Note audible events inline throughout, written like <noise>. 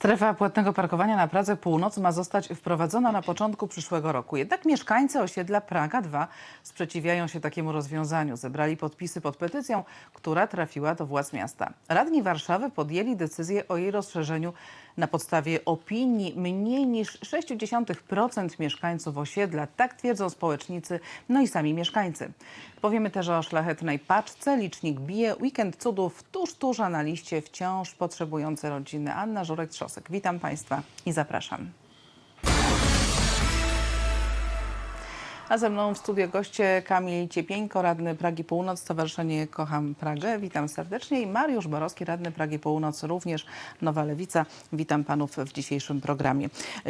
Strefa płatnego parkowania na Pradze Północ ma zostać wprowadzona na początku przyszłego roku. Jednak mieszkańcy osiedla Praga 2 sprzeciwiają się takiemu rozwiązaniu. Zebrali podpisy pod petycją, która trafiła do władz miasta. Radni Warszawy podjęli decyzję o jej rozszerzeniu na podstawie opinii mniej niż 0,6% mieszkańców osiedla. Tak twierdzą społecznicy, no i sami mieszkańcy. Powiemy też o szlachetnej paczce. Licznik bije. Weekend cudów tuż, tuż, na liście wciąż potrzebujące rodziny. Anna Żurek-Trzosek. Witam Państwa i zapraszam. A ze mną w studio goście Kamil Ciepieńko, radny Pragi Północ, Stowarzyszenie Kocham Pragę. Witam serdecznie. I Mariusz Borowski, radny Pragi Północ, również Nowa Lewica. Witam panów w dzisiejszym programie.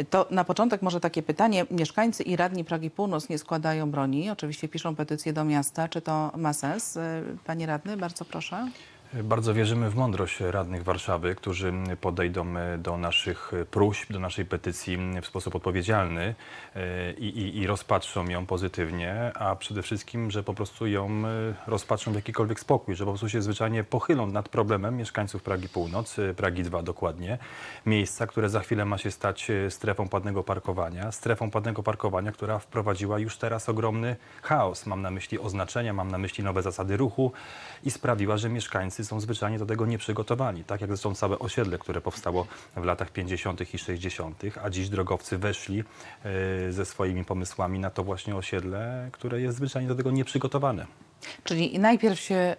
To na początek może takie pytanie. Mieszkańcy i radni Pragi Północ nie składają broni. Oczywiście piszą petycję do miasta. Czy to ma sens? Panie radny, bardzo proszę. Bardzo wierzymy w mądrość radnych Warszawy, którzy podejdą do naszych próśb, do naszej petycji w sposób odpowiedzialny e, i, i, i rozpatrzą ją pozytywnie, a przede wszystkim, że po prostu ją e, rozpatrzą w jakikolwiek spokój, że po prostu się zwyczajnie pochylą nad problemem mieszkańców Pragi Północ, e, Pragi 2 dokładnie, miejsca, które za chwilę ma się stać strefą płatnego parkowania, strefą płatnego parkowania, która wprowadziła już teraz ogromny chaos. Mam na myśli oznaczenia, mam na myśli nowe zasady ruchu i sprawiła, że mieszkańcy są zwyczajnie do tego nieprzygotowani. Tak jak zresztą całe osiedle, które powstało w latach 50. i 60., a dziś drogowcy weszli e, ze swoimi pomysłami na to właśnie osiedle, które jest zwyczajnie do tego nieprzygotowane. Czyli najpierw się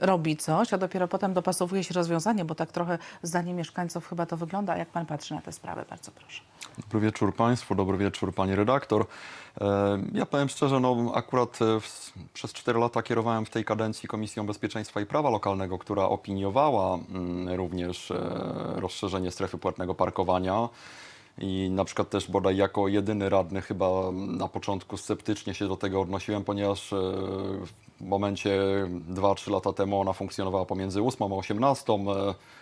y, robi coś, a dopiero potem dopasowuje się rozwiązanie, bo tak trochę zdaniem mieszkańców chyba to wygląda. Jak pan patrzy na tę sprawę? Bardzo proszę. Dobry wieczór Państwu, dobry wieczór Pani redaktor. E, Ja powiem szczerze, no akurat e, w, przez 4 lata kierowałem w tej kadencji Komisją Bezpieczeństwa i Prawa Lokalnego, która opiniowała mm, również e, rozszerzenie strefy płatnego parkowania. I na przykład też bodaj jako jedyny radny chyba na początku sceptycznie się do tego odnosiłem, ponieważ e, w momencie 2-3 lata temu ona funkcjonowała pomiędzy 8 a 18.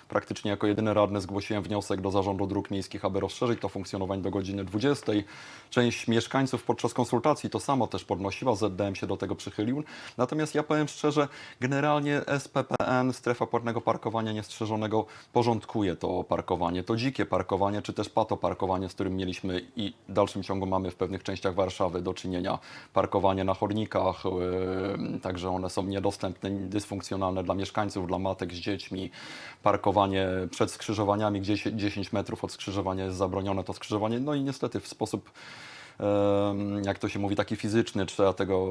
Praktycznie jako jedyny radny zgłosiłem wniosek do Zarządu Dróg Miejskich, aby rozszerzyć to funkcjonowanie do godziny 20. Część mieszkańców podczas konsultacji to samo też podnosiła, ZDM się do tego przychylił. Natomiast ja powiem szczerze, generalnie SPPN, strefa płatnego parkowania niestrzeżonego, porządkuje to parkowanie, to dzikie parkowanie, czy też patoparkowanie, z którym mieliśmy i w dalszym ciągu mamy w pewnych częściach Warszawy do czynienia. Parkowanie na chodnikach, yy, także one są niedostępne, dysfunkcjonalne dla mieszkańców, dla matek z dziećmi. Parkowanie przed skrzyżowaniami, gdzie się 10 metrów od skrzyżowania jest zabronione to skrzyżowanie. No i niestety w sposób jak to się mówi, taki fizyczny, trzeba tego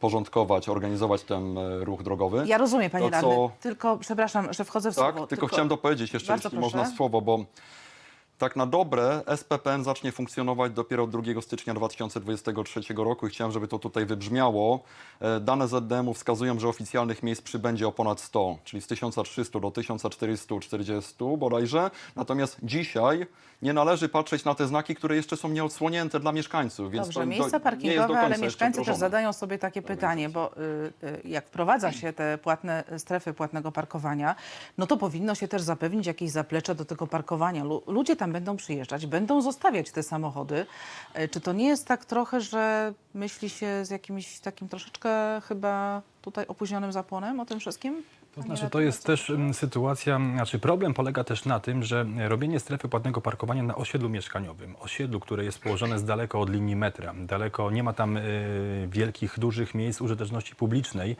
porządkować, organizować ten e, ruch drogowy. Ja rozumiem, panie To radny. co- Tylko, przepraszam, że wchodzę w Tak, słowo. tylko, chciałem dopowiedzieć jeszcze, jeśli proszę. można słowo, bo tak na dobre SPPN zacznie funkcjonować dopiero od 2 stycznia 2023 roku i chciałem, żeby to tutaj wybrzmiało. E, Dane ZDM-u wskazują, że oficjalnych miejsc przybędzie o ponad 100, czyli z 1300 do 1440 bodajże. Natomiast dzisiaj nie należy patrzeć na te znaki, które jeszcze są nieodsłonięte dla mieszkańców. Więc Dobrze, to miejsca do, nie jest do parkingowe, końca ale mieszkańcy też zadają sobie takie pytanie, bo y, y, jak wprowadza się te płatne strefy płatnego parkowania, no to powinno się też zapewnić jakieś zaplecze do tego parkowania. Lu- Ludzie tam będą przyjeżdżać, będą zostawiać te samochody. Y, Czy to nie jest tak trochę, że myśli się z jakimś takim troszeczkę chyba tutaj opóźnionym zapłonem o tym wszystkim? To znaczy, to jest też mm, sytuacja, znaczy problem polega też na tym, że robienie strefy płatnego parkowania na osiedlu mieszkaniowym, osiedlu, które jest położone z daleko od linii metra, daleko, nie ma tam y, wielkich, dużych miejsc użyteczności publicznej,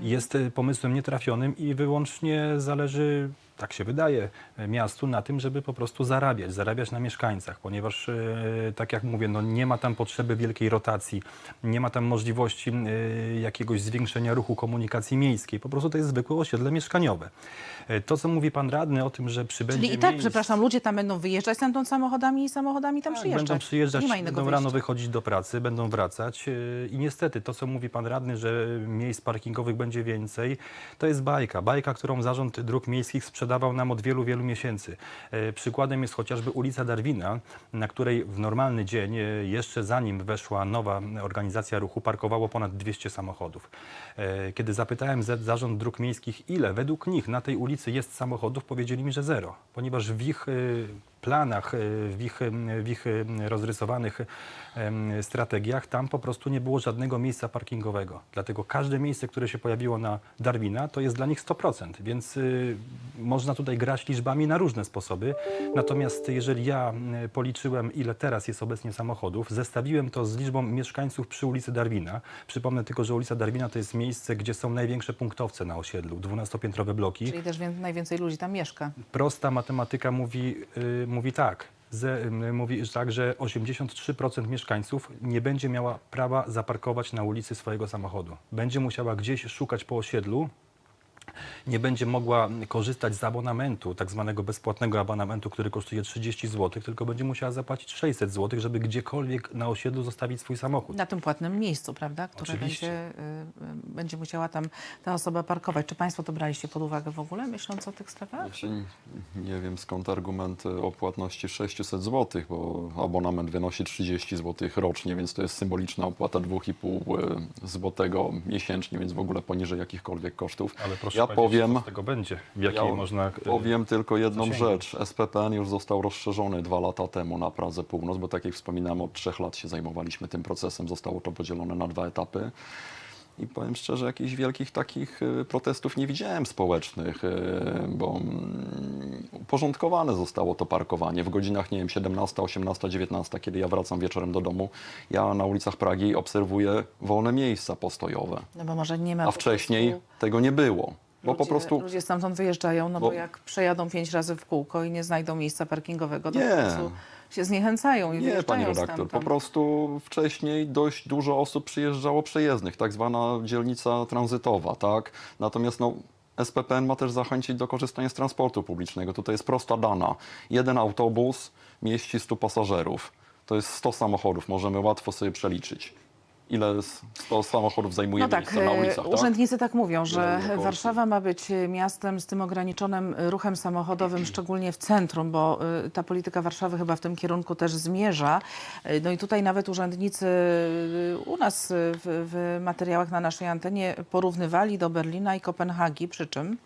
jest y, pomysłem nietrafionym i wyłącznie zależy, tak się wydaje, y, miastu na tym, żeby po prostu zarabiać, zarabiać na mieszkańcach, ponieważ y, tak jak mówię, no nie ma tam potrzeby wielkiej rotacji, nie ma tam możliwości y, jakiegoś zwiększenia ruchu komunikacji miejskiej, po prostu to jest zwykłe osiedle mieszkaniowe. To, co mówi pan radny o tym, że przybędzie Czyli i tak, miejsc, przepraszam, ludzie tam będą wyjeżdżać stamtąd samochodami i samochodami tam tak, przyjeżdżać. Będą przyjeżdżać, Nie ma innego będą rano wychodzić do pracy, będą wracać i niestety to, co mówi pan radny, że miejsc parkingowych będzie więcej, to jest bajka. Bajka, którą Zarząd Dróg Miejskich sprzedawał nam od wielu, wielu miesięcy. Yy, Przykładem jest chociażby ulica Darwina, na której w normalny dzień, yy, jeszcze zanim weszła nowa organizacja ruchu, parkowało ponad 200 samochodów. Yy, Kiedy zapytałem Zarząd Dróg Miejskich, ile według nich na tej ulicy jest samochodów, powiedzieli mi, że zero, ponieważ w ich planach, e, w ich, w ich e, rozrysowanych strategiach, tam po prostu nie było żadnego miejsca parkingowego. Dlatego każde miejsce, które się pojawiło na Darwina, to jest dla nich 100%, więc y, można tutaj grać liczbami na różne sposoby. Natomiast jeżeli ja y, policzyłem, ile teraz jest obecnie samochodów, zestawiłem to z liczbą mieszkańców przy ulicy Darwina. Przypomnę tylko, że ulica Darwina to jest miejsce, gdzie są największe punktowce na osiedlu, 12-piętrowe bloki. Czyli też wię- najwięcej ludzi tam mieszka. Prosta matematyka mówi, y, mówi tak. Ze, mówi tak, że 83% mieszkańców nie będzie miała prawa zaparkować na ulicy swojego samochodu. Będzie musiała gdzieś szukać po osiedlu, nie będzie mogła korzystać z abonamentu, tak zwanego bezpłatnego abonamentu, który kosztuje 30 zł, tylko będzie musiała zapłacić 600 zł, żeby gdziekolwiek na osiedlu zostawić swój samochód. Na tym płatnym miejscu, prawda? Które Oczywiście. będzie, y, y, będzie musiała tam ta osoba parkować. Czy Państwo to braliście pod uwagę w ogóle, myśląc o tych strefach? Znaczy, nie wiem skąd argument o płatności 600 zł, bo abonament wynosi 30 zł rocznie, więc to jest symboliczna opłata 2,5 zł miesięcznie, więc w ogóle poniżej jakichkolwiek kosztów. Ale proszę ja powiem, co z tego będzie, w jakiej ja można... y, powiem tylko jedną zasięgnąć. rzecz. SPPN już został rozszerzony dwa lata temu na Pradze Północ, bo tak jak wspominałem, od trzech lat się zajmowaliśmy tym procesem. Zostało to podzielone na dwa etapy. I powiem szczerze, jakichś wielkich takich y, protestów nie widziałem społecznych, y, bo mm, uporządkowane zostało to parkowanie w godzinach, nie wiem, 17, 18, 19, kiedy ja wracam wieczorem do domu. Ja na ulicach Pragi obserwuję wolne miejsca postojowe, No bo może nie ma a wcześniej prostu- tego nie było. Bo po ludzie, prostu Ludzie stamtąd wyjeżdżają, no bo, Bo- jak przejadą pięć razy w kółko i nie znajdą miejsca parkingowego, to Nie. po prostu się zniechęcają i Nie, pani redaktor. Po stamtąd. prostu wcześniej dość dużo osób przyjeżdżało przejezdnych, tak zwana dzielnica tranzytowa, tak? Natomiast no, SPPN ma też zachęcić do korzystania z transportu publicznego. Tutaj jest prosta dana. Jeden autobus mieści 100 pasażerów. To jest 100 samochodów, możemy łatwo sobie przeliczyć. Ile s- 100 samochodów zajmuje No tak, miejsce na e, ulicach, tak? urzędnicy tak mówią, że Warszawa ma być e, miastem z tym ograniczonym e, ruchem samochodowym, szczególnie w centrum, bo ta polityka Warszawy chyba w tym kierunku też zmierza. No i tutaj nawet urzędnicy u nas w, w materiałach na naszej antenie porównywali do Berlina i Kopenhagi, przy czym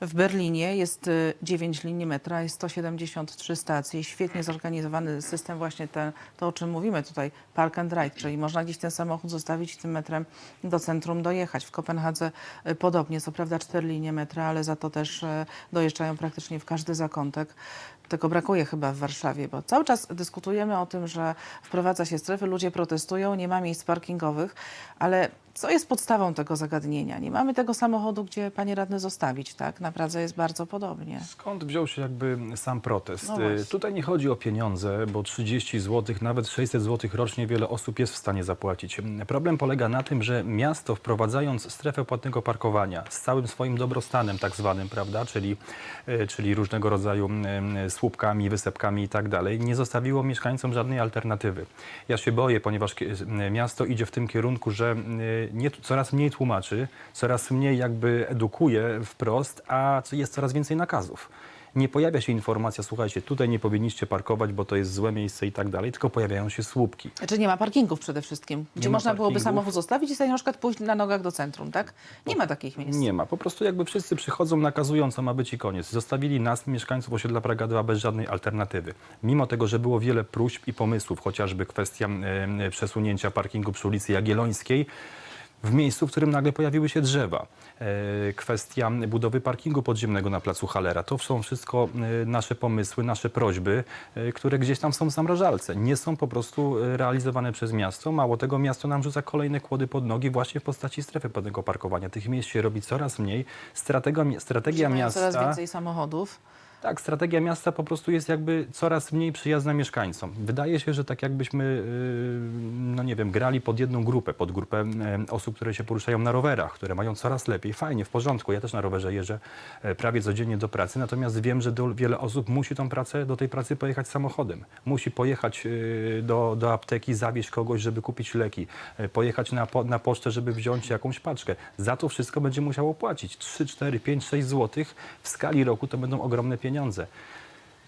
w Berlinie jest e, 9 linii metra, jest 173 stacje, świetnie zorganizowany system właśnie ten, to, o czym mówimy tutaj, park and ride, czyli można gdzieś ten samochód zostawić i tym metrem do centrum dojechać. W Kopenhadze e, podobnie, co prawda 4 linie metra, ale za to też e, dojeżdżają praktycznie w każdy zakątek. Tego brakuje chyba w Warszawie, bo cały czas dyskutujemy o tym, że wprowadza się strefy, ludzie protestują, nie ma miejsc parkingowych, ale co jest podstawą tego zagadnienia? Nie mamy tego samochodu, gdzie panie radny zostawić, tak? Na Pradze jest bardzo podobnie. Skąd wziął się jakby sam protest? No właśnie. Y, Tutaj nie chodzi o pieniądze, bo 30 zł, nawet 600 zł rocznie wiele osób jest w stanie zapłacić. Problem polega na tym, że miasto wprowadzając strefę płatnego parkowania z całym swoim dobrostanem tak zwanym, prawda, czyli, y, czyli różnego rodzaju y, słupkami, wysepkami i tak dalej, nie zostawiło mieszkańcom żadnej alternatywy. Ja się boję, ponieważ miasto idzie w tym kierunku, że nie, coraz mniej tłumaczy, coraz mniej jakby edukuje wprost, a jest coraz więcej nakazów. Nie pojawia się informacja, słuchajcie, tutaj nie powinniście parkować, bo to jest złe miejsce i tak dalej, tylko pojawiają się słupki. Znaczy nie ma parkingów przede wszystkim, gdzie można byłoby samochód zostawić i sobie na przykład pójść na nogach do centrum, tak? Nie ma takich miejsc. Nie ma. Po prostu jakby wszyscy przychodzą, nakazują, co ma być i koniec. Zostawili nas, mieszkańców osiedla Praga 2, bez żadnej alternatywy. Mimo tego, że było wiele próśb i pomysłów, chociażby kwestia przesunięcia parkingu przy ulicy Jagiellońskiej, w miejscu, w którym nagle pojawiły się drzewa. E, Kwestia budowy parkingu podziemnego na placu Halera. To są wszystko e, nasze pomysły, nasze prośby, e, które gdzieś tam są w zamrażalce. Nie są po prostu realizowane przez miasto. Mało tego, miasto nam rzuca kolejne kłody pod nogi właśnie w postaci strefy płatnego parkowania. Tych miejsc się robi coraz mniej. Strategia, strategia miasta... coraz więcej samochodów. Tak, strategia miasta po prostu jest jakby coraz mniej przyjazna mieszkańcom. Wydaje się, że tak jakbyśmy, yy, no nie wiem, grali pod jedną grupę, pod grupę e, osób, które się poruszają na rowerach, które mają coraz lepiej, fajnie, w porządku. Ja też na rowerze jeżdżę e, prawie codziennie do pracy, natomiast wiem, że do, wiele osób musi tą pracę, do tej pracy pojechać samochodem. Musi pojechać yy, do, do apteki, zawieźć kogoś, żeby kupić leki, e, pojechać na, na pocztę, żeby wziąć jakąś paczkę. Za to wszystko będzie musiało płacić 3, 4, 5, 6 złotych. W skali roku to będą ogromne pieniądze.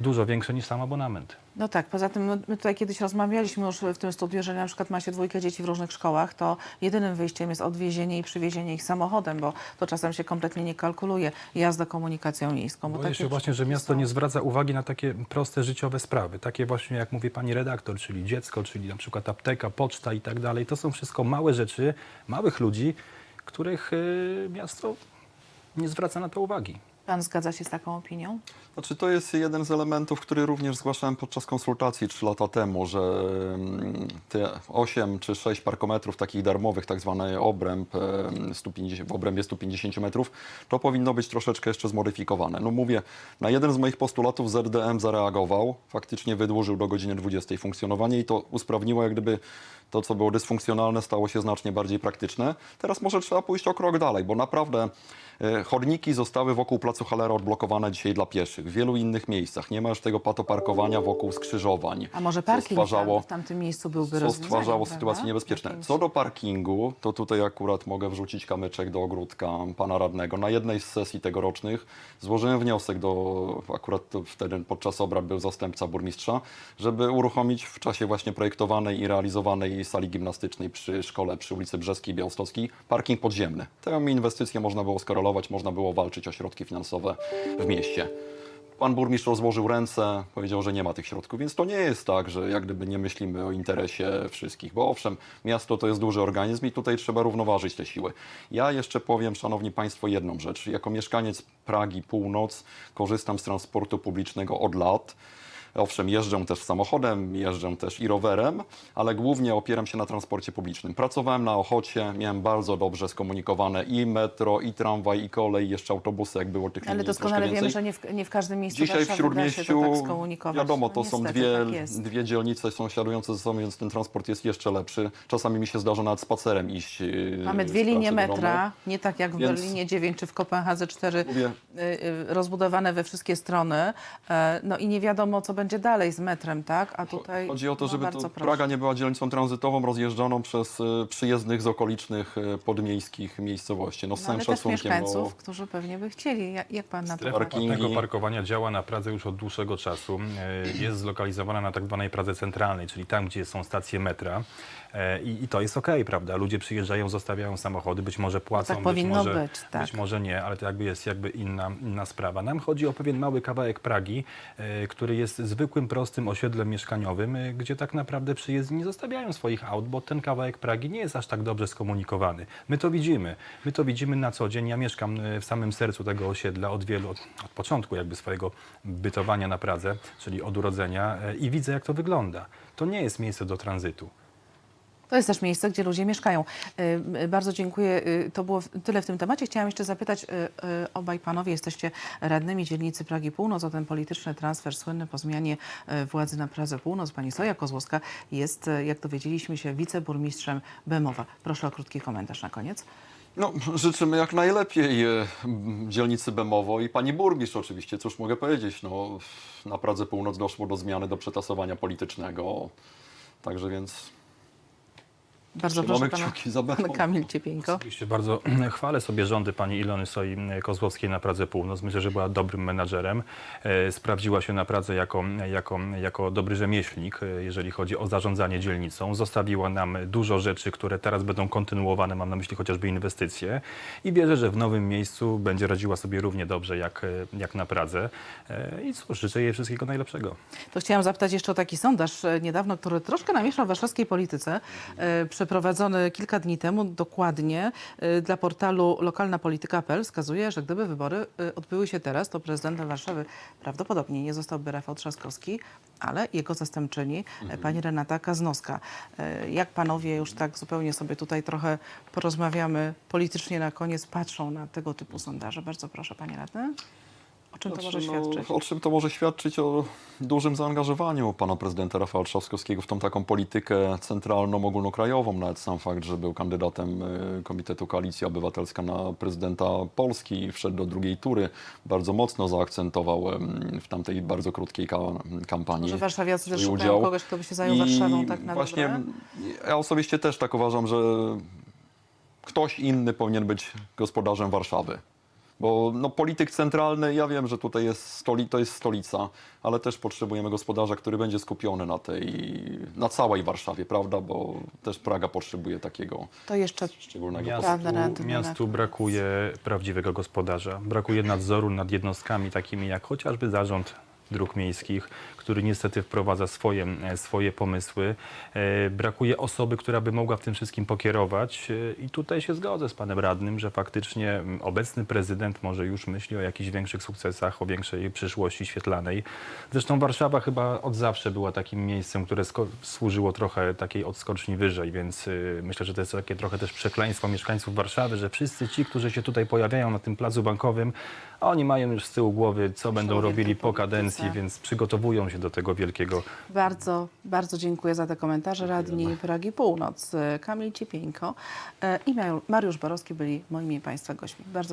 Dużo większe niż sam abonament. No tak, poza tym no, my tutaj kiedyś rozmawialiśmy już w tym studiu, że na przykład ma się dwójkę dzieci w różnych szkołach, to jedynym wyjściem jest odwiezienie i przywiezienie ich samochodem, bo to czasem się kompletnie nie kalkuluje. Jazda komunikacją miejską. Bo Boję się właśnie, że miasto są. nie zwraca uwagi na takie proste życiowe sprawy. Takie właśnie, jak mówi pani redaktor, czyli dziecko, czyli na przykład apteka, poczta i tak dalej. To są wszystko małe rzeczy, małych ludzi, których y, miasto nie zwraca na to uwagi. Pan zgadza się z taką opinią? Znaczy, to jest jeden z elementów, który również zgłaszałem podczas konsultacji 3 lata temu, że mm, te 8 czy 6 parkometrów takich darmowych, tak zwany obręb em, 150, w obrębie 150 metrów, to powinno być troszeczkę jeszcze zmodyfikowane. No mówię, na jeden z moich postulatów ZDM zareagował, faktycznie wydłużył do godziny 20 funkcjonowanie i to usprawniło jak gdyby to, co było dysfunkcjonalne, stało się znacznie bardziej praktyczne. Teraz może trzeba pójść o krok dalej, bo naprawdę e, chodniki zostały wokół placu Halera odblokowane dzisiaj dla pieszych. W wielu innych miejscach nie ma już tego patoparkowania wokół skrzyżowań. A może parking stwarzało, tam, w tamtym miejscu byłby co rozwiązaniem, stwarzało sytuacje niebezpieczne. Co do parkingu, to tutaj akurat mogę wrzucić kamyczek do ogródka pana radnego. Na jednej z sesji tegorocznych złożyłem wniosek do, akurat wtedy podczas obrad był zastępca burmistrza, żeby uruchomić w czasie właśnie projektowanej i realizowanej sali gimnastycznej przy szkole przy ulicy Brzeskiej Białostockiej parking podziemny. Tę inwestycję można było skorelować, można było walczyć o środki finansowe w mieście. Pan burmistrz rozłożył ręce, powiedział, że nie ma tych środków, więc to nie jest tak, że jak gdyby nie myślimy o interesie wszystkich, bo owszem, miasto to jest duży organizm i tutaj trzeba równoważyć te siły. Ja jeszcze powiem, szanowni państwo, jedną rzecz. Jako mieszkaniec Pragi Północ korzystam z transportu publicznego od lat. Owszem, jeżdżę też samochodem, jeżdżę też i rowerem, ale głównie opieram się na transporcie publicznym. Pracowałem na Ochocie, miałem bardzo dobrze skomunikowane i metro, i tramwaj, i kolej, jeszcze autobusy, jak było tych Ale doskonale wiemy, że nie w, nie w każdym miejscu Dzisiaj w da się to Śródmieściu, tak wiadomo, No to są niestety, dwie, tak dwie dzielnice sąsiadujące ze sobą, więc ten transport jest jeszcze lepszy. Czasami mi się zdarza nawet spacerem iść. yy, Mamy dwie linie metra, nie tak jak w Więc- Berlinie 9 czy w Kopenhadze 4, Mówię- y, y, rozbudowane we wszystkie strony. E, No i nie wiadomo, co będzie dalej z metrem, tak? A tutaj Chodzi o to, no, żeby to proszę. Praga nie była dzielnicą tranzytową, rozjeżdżaną przez y, przyjezdnych z okolicznych y, podmiejskich miejscowości. No z No, całym ale też szacunkiem. mieszkańców, No, którzy pewnie by chcieli. Jak, jak pan na to Strefa patrzy? parkingi. płatnego parkowania działa na Pradze już od dłuższego czasu. E, Jest zlokalizowana na tak zwanej Pradze Centralnej, czyli tam, gdzie są stacje metra. E, I, i to jest okej, prawda? Ludzie przyjeżdżają, zostawiają samochody, być może płacą, tak być, powinno może, być, tak. być może nie, ale to jakby jest jakby inna, inna sprawa. Nam chodzi o pewien mały kawałek Pragi, e, który jest zwykłym, prostym osiedlem mieszkaniowym, e, gdzie tak naprawdę przyjezdni nie zostawiają swoich aut, bo ten kawałek Pragi nie jest aż tak dobrze skomunikowany. My to widzimy. My to widzimy na co dzień. Ja mieszkam e, w samym sercu tego osiedla od wielu, od, od początku jakby swojego bytowania na Pradze, czyli od urodzenia e, i widzę jak to wygląda. To nie jest miejsce do tranzytu. To jest też miejsce, gdzie ludzie mieszkają. Y, y, Bardzo dziękuję. Y, To było tyle w tym temacie. Chciałam jeszcze zapytać, obaj panowie jesteście radnymi dzielnicy Pragi Północ, o ten polityczny transfer słynny po zmianie władzy na Pradze Północ. Pani Soja Kozłowska jest, jak dowiedzieliśmy się, wiceburmistrzem Bemowa. Proszę o krótki komentarz na koniec. no, życzymy jak najlepiej dzielnicy Bemowo i pani burmistrz oczywiście. Cóż mogę powiedzieć? No, na Pradze Północ doszło do zmiany, do przetasowania politycznego. Także więc Bardzo Trzymamy proszę pana, kciuki za Bemową. pan Kamil Ciepieńko. Oczywiście bardzo <clears throat> chwalę sobie rządy pani Ilony Soi Kozłowskiej na Pradze Północ. Myślę, że była dobrym menadżerem. E, Sprawdziła się na Pradze jako, jako, jako dobry rzemieślnik, e, jeżeli chodzi o zarządzanie dzielnicą. Zostawiła nam dużo rzeczy, które teraz będą kontynuowane, mam na myśli chociażby inwestycje. I wierzę, że w nowym miejscu będzie radziła sobie równie dobrze jak, e, jak na Pradze. I cóż, życzę jej wszystkiego najlepszego. To chciałam zapytać jeszcze o taki sondaż niedawno, który troszkę namieszał w warszawskiej polityce. Przeprowadzony kilka dni temu, dokładnie e, dla portalu lokalnapolityka.pl wskazuje, że gdyby wybory e, odbyły się teraz, to prezydentem Warszawy prawdopodobnie nie zostałby Rafał Trzaskowski, ale jego zastępczyni, e, pani Renata Kaznowska. Jak panowie już tak zupełnie sobie tutaj trochę porozmawiamy politycznie na koniec, patrzą na tego typu sondaże? Bardzo proszę, panie radny. O czym to może Znaczy, no, świadczyć? O czym to może świadczyć? O dużym zaangażowaniu pana prezydenta Rafała Trzaskowskiego w tą taką politykę centralną, ogólnokrajową. Nawet sam fakt, że był kandydatem y, Komitetu Koalicja Obywatelska na prezydenta Polski i wszedł do drugiej tury, bardzo mocno zaakcentował w tamtej bardzo krótkiej ka kampanii. Może warszawiacy też szukają kogoś, kto by się zajął I Warszawą tak na właśnie dobre? ja osobiście też tak uważam, że ktoś inny powinien być gospodarzem Warszawy. Bo no, polityk centralny, ja wiem, że tutaj jest stoli, to jest stolica, ale też potrzebujemy gospodarza, który będzie skupiony na tej, na całej Warszawie, prawda? Bo też Praga potrzebuje takiego To jeszcze szczególnego Miastu, Prawda, miastu brakuje prawdziwego gospodarza. Brakuje nadzoru nad jednostkami takimi jak chociażby zarząd dróg miejskich, który niestety wprowadza swoje, e, swoje pomysły. E, Brakuje osoby, która by mogła w tym wszystkim pokierować E, i tutaj się zgodzę z panem radnym, że faktycznie mm, obecny prezydent może już myśli o jakichś większych sukcesach, o większej przyszłości świetlanej. Zresztą Warszawa chyba od zawsze była takim miejscem, które służyło trochę takiej odskoczni wyżej, więc y, myślę, że to jest takie trochę też przekleństwo mieszkańców Warszawy, że wszyscy ci, którzy się tutaj pojawiają na tym placu bankowym, oni mają już z tyłu głowy, co będą robili po kadencji, więc przygotowują się do tego wielkiego Bardzo, bardzo dziękuję za te komentarze. Radni Pragi Północ, Kamil Ciepińko e, i Mariusz Borowski byli moimi Państwa gośćmi. Bardzo